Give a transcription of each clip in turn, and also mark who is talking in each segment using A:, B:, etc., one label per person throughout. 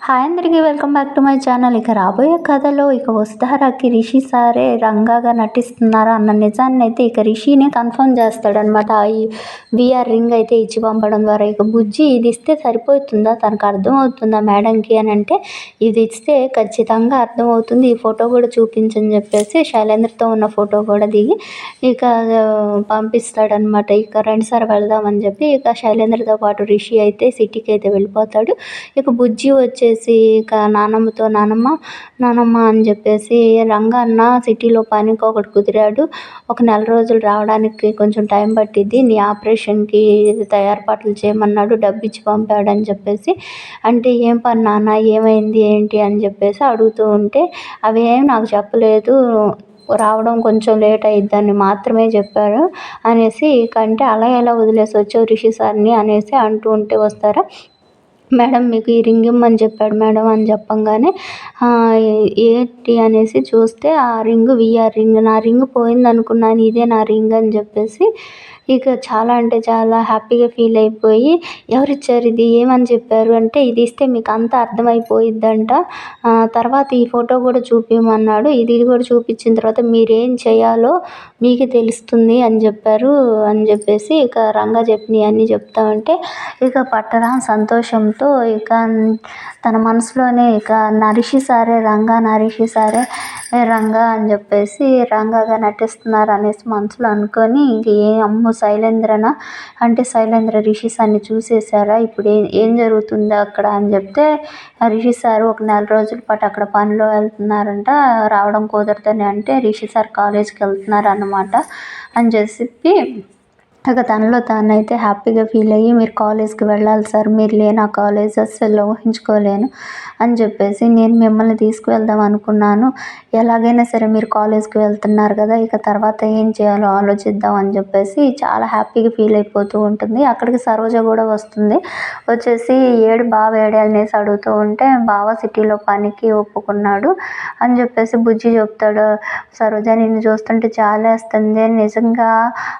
A: Hi అందరికీ welcome back to my channel. ఇక రాబోయే కథలో ఇక వస్తారాకి రిషి సారే రంగాగా నటిస్తున్నారా అన్న నిజాన్ని అయితే ఇక రిషినే కన్ఫర్మ్ చేస్తాడనమాట ఈ విఆర్ రింగ్ అయితే ఇచ్చి పంపడం ద్వారా ఇక బుజ్జి ఇది ఇస్తే సరిపోతుందా? తనకు అర్థమవుతుందా మేడంకి అని అంటే ఇది ఇస్తే ఖచ్చితంగా అర్థమవుతుంది. ఈ ఫోటో కూడా చూపించని చెప్పేసి శైలేంద్రతో ఉన్న ఫోటో కూడా దిగి ఇక పంపిస్తాడనమాట ఇక రెండు సార్ వెళ్దామని చెప్పి ఇక శైలేంద్రతో పాటు రిషి అయితే సిటీకి అయితే వెళ్ళిపోతాడు. ఇక బుజ్జి వచ్చేసి చెప్పేసి ఇక నానమ్మతో నానమ్మ నానమ్మ అని చెప్పేసి రంగన్న సిటీలో పనికి ఒకటి కుదిరాడు. ఒక నెల రోజులు రావడానికి కొంచెం టైం పట్టిద్ది. నీ ఆపరేషన్కి ఏర్పాట్లు చేయమన్నాడు డబ్బు ఇచ్చి పంపాడు అని చెప్పేసి. అంటే ఏం పని నాన్న ఏమైంది ఏంటి అని చెప్పేసి అడుగుతూ ఉంటే అవేం నాకు చెప్పలేదు రావడం కొంచెం లేట్ అయ్యిద్దని మాత్రమే చెప్పారు అనేసి కంటే అలా ఎలా వదిలేసి వచ్చావు రిషి సార్ని అనేసి అంటూ ఉంటే వస్తారా? మేడం మీకు ఈ రింగ్ ఇమ్మని చెప్పాడు మేడం అని చెప్పంగానే ఏంటి అనేసి చూస్తే ఆ రింగ్ విఆర్ రింగ్ నా రింగ్ పోయింది అనుకున్నాను ఇదే నా రింగ్ అని చెప్పేసి ఇక చాలా అంటే చాలా హ్యాపీగా ఫీల్ అయిపోయి ఎవరు ఇచ్చారు ఇది ఏమని చెప్పారు అంటే ఇది ఇస్తే మీకు అంతా అర్థమైపోయిద్దంట. తర్వాత ఈ ఫోటో కూడా చూపించమన్నాడు ఇది కూడా చూపించిన తర్వాత మీరేం చేయాలో మీకే తెలుస్తుంది అని చెప్పారు అని చెప్పేసి ఇక రంగా చెప్పినవి అన్నీ చెప్తా ఉంటే ఇక పట్టరా సంతోషంతో ఇక తన మనసులోనే ఇక నరిషి సారే రంగా నరిషి సారే రంగా అని చెప్పేసి రంగాగా నటిస్తున్నారు అనేసి మనసులో అనుకొని ఇంక ఏ అమ్ము శైలేంద్రనా? అంటే శైలేంద్ర రిషి సార్ని చూసేసారా ఇప్పుడు ఏం ఏం జరుగుతుందో అక్కడ అని చెప్తే రిషి సార్ ఒక నెల రోజుల పాటు అక్కడ పనిలో వెళ్తున్నారంట రావడం కుదరదని అంటే రిషి సార్ కాలేజ్కి వెళ్తున్నారు అన్నమాట అని చెప్పి ఇక తనలో తానైతే హ్యాపీగా ఫీల్ అయ్యి మీరు కాలేజ్కి వెళ్ళాలి సార్ మీరు లేని ఆ కాలేజ్ అస్సలు ఊహించుకోలేను అని చెప్పేసి నేను మిమ్మల్ని తీసుకువెళ్దాం అనుకున్నాను. ఎలాగైనా సరే మీరు కాలేజ్కి వెళ్తున్నారు కదా ఇక తర్వాత ఏం చేయాలో ఆలోచిద్దాం అని చెప్పేసి చాలా హ్యాపీగా ఫీల్ అయిపోతూ ఉంటుంది. అక్కడికి సరోజ కూడా వస్తుంది. వచ్చేసి ఏడు బావ ఏడే అనేసి అడుగుతూ ఉంటే బావ సిటీలో పనికి ఒప్పుకున్నాడు అని చెప్పేసి బుజ్జి చెప్తాడు. సరోజ నిన్ను చూస్తుంటే చాలా వేస్తుంది నిజంగా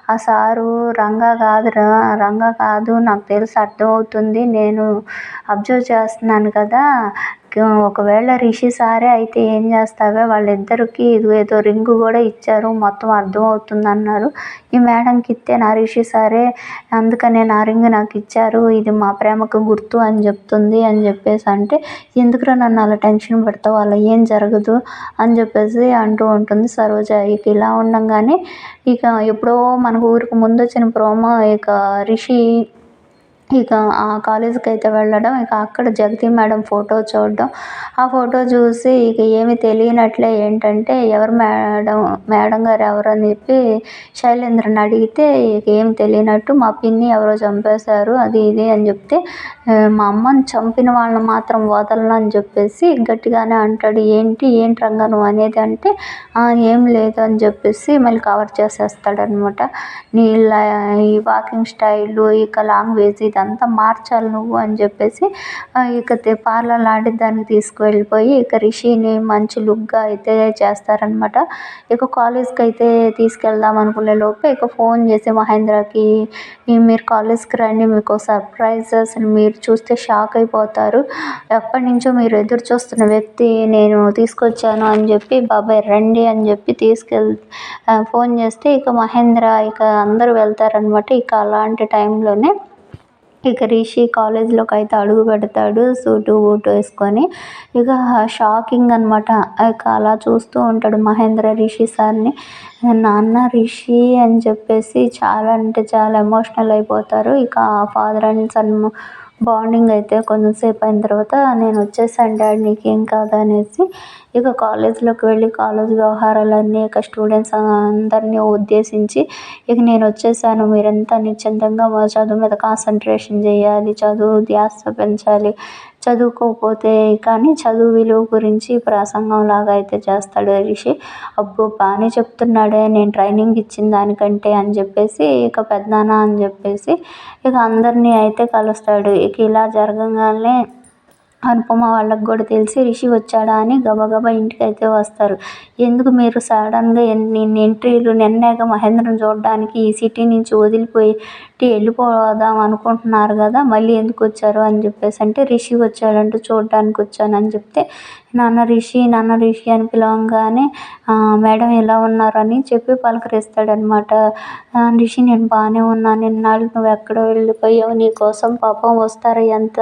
A: ఆ సారు రంగా కాదురా రంగా కాదు నాకు తెలిసి అర్థమవుతుంది. నేను అబ్జర్వ్ చేస్తున్నాను కదా. ఒకవేళ రిషి సారే అయితే ఏం చేస్తావే? వాళ్ళిద్దరికి ఇది ఏదో రింగు కూడా ఇచ్చారు. మొత్తం అర్థమవుతుంది అన్నారు ఈ మేడంకి ఇస్తే నా రిషి సారే అందుకనే నా రింగ్ నాకు ఇచ్చారు. ఇది మా ప్రేమకు గుర్తు అని చెప్తుంది అని చెప్పేసి అంటే ఎందుకురా నన్ను అలా టెన్షన్ పెడతావు? అలా ఏం జరగదు? అని చెప్పేసి అంటూ ఉంటుంది సరోజ. ఇక ఇలా ఉండంగానే ఇక ఎప్పుడో మనకు ఊరికి ముందు వచ్చిన ప్రోమో ఇక రిషి ఇక ఆ కాలేజీకి అయితే వెళ్ళడం ఇక అక్కడ జగతి మేడం ఫోటో చూడడం. ఆ ఫోటో చూసి ఇక ఏమి తెలియనట్లే ఏంటంటే ఎవరు మేడం మేడం గారు ఎవరు అని చెప్పి శైలేంద్రని అడిగితే ఇక ఏం తెలియనట్టు మా పిన్ని ఎవరో చంపేశారు అది ఇది అని చెప్తే మా అమ్మని చంపిన వాళ్ళని మాత్రం వదలను అని చెప్పేసి గట్టిగానే అంటాడు. ఏంటి ఏంటి రంగా నువ్వు అనేది అంటే ఏం లేదు అని చెప్పేసి మళ్ళీ కవర్ చేసేస్తాడనమాట నీ ఈ వాకింగ్ స్టైలు ఇక లాంగ్వేజ్ ఇదంతా మార్చాలి నువ్వు అని చెప్పేసి ఇక పార్లర్ లాంటి దానికి తీసుకువెళ్ళిపోయి ఇక రిషిని మంచి లుక్గా అయితే చేస్తారనమాట ఇక కాలేజ్కి అయితే తీసుకెళ్దాం అనుకునే లోపే ఇక ఫోన్ చేసి మహేంద్రకి మీరు కాలేజ్కి రండి మీకు సర్ప్రైజ్ అసలు మీరు చూస్తే షాక్ అయిపోతారు. ఎప్పటి నుంచో మీరు ఎదురు చూస్తున్న వ్యక్తి నేను తీసుకొచ్చాను అని చెప్పి బాబాయ్ రండి అని చెప్పి తీసుకెళ్ ఫోన్ చేస్తే ఇక మహేంద్ర ఇక అందరూ వెళ్తారనమాట ఇక అలాంటి టైంలోనే. ఇక రిషి కాలేజ్లోకి అయితే అడుగు పెడతాడు సూటు బూటు వేసుకొని. ఇక షాకింగ్ అనమాట ఇక అలా చూస్తూ ఉంటాడు మహేంద్ర రిషి సార్ని. నాన్న రిషి అని చెప్పేసి చాలా అంటే చాలా ఎమోషనల్ అయిపోతారు. ఇక ఫాదర్ అండ్ సన్ బాండింగ్ అయితే కొంచెంసేపు అయిన తర్వాత నేను వచ్చేసాను డాడీ నీకేం కాదు అనేసి. ఇక కాలేజ్లోకి వెళ్ళి కాలేజ్ వ్యవహారాలన్నీ ఇక స్టూడెంట్స్ అందరినీ ఉద్దేశించి ఇక నేను వచ్చేసాను. మీరంతా నిశ్చింతంగా మా చదువు మీద కాన్సన్ట్రేషన్ చేయాలి చదువు ధ్యాస పెంచాలి చదువుకోకపోతే కానీ చదువు విలువ గురించి ప్రసంగం లాగా అయితే చేస్తాడు రిషి అబ్బో బాగానే చెప్తున్నాడే నేను ట్రైనింగ్ ఇచ్చిన దానికంటే అని చెప్పేసి ఇక పెద్దనాన్న అని చెప్పేసి ఇక అందరినీ అయితే కలుస్తాడు. ఇక ఇలా జరగగానే అనుపమ వాళ్ళకి కూడా తెలిసి రిషి వచ్చాడా? అని గబగబా ఇంటికి అయితే వస్తారు. ఎందుకు మీరు సడన్గా ఎన్ని ఎంట్రీలు నిన్నేక మహేంద్రని చూడడానికి ఈ సిటీ నుంచి వదిలిపోయి పెట్టి వెళ్ళిపోదాం అనుకుంటున్నారు కదా మళ్ళీ ఎందుకు వచ్చారు అని చెప్పేసి. అంటే రిషి వచ్చాడంట చూడడానికి వచ్చానని చెప్తే నాన్న రిషి నాన్న రిషి అని పిలవంగానే మేడం ఎలా ఉన్నారు అని చెప్పి పలకరిస్తాడనమాట. రిషి నేను బాగానే ఉన్నాను ఇన్నాళ్ళు నువ్వు ఎక్కడో వెళ్ళిపోయావు నీ కోసం పాపం వస్తారా ఎంత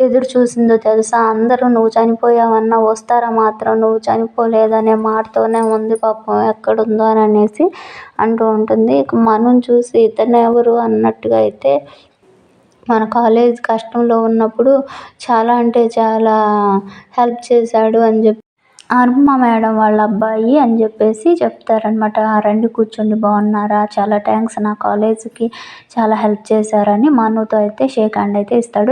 A: ఎదురు చూసిందో తెలుసా? అందరూ నువ్వు చనిపోయావన్నా వస్తారా మాత్రం? నువ్వు చనిపోలేదనే మాటతోనే ఉంది పాపం ఎక్కడుందో అని అనేసి అంటూ ఉంటుంది. ఇక మనం చూసి ఇతను ఎవరు అన్న అన్నట్టుగా అయితే మన కాలేజ్ కష్టంలో ఉన్నప్పుడు చాలా అంటే చాలా హెల్ప్ చేశాడు అని చెప్పి అరుమ మేడం వాళ్ళ అబ్బాయి అని చెప్పేసి చెప్తారనమాట రండి కూర్చోండి బాగున్నారా? చాలా థ్యాంక్స్ నా కాలేజీకి చాలా హెల్ప్ చేశారని. మనుతో అయితే షేక్ హ్యాండ్ అయితే ఇస్తాడు.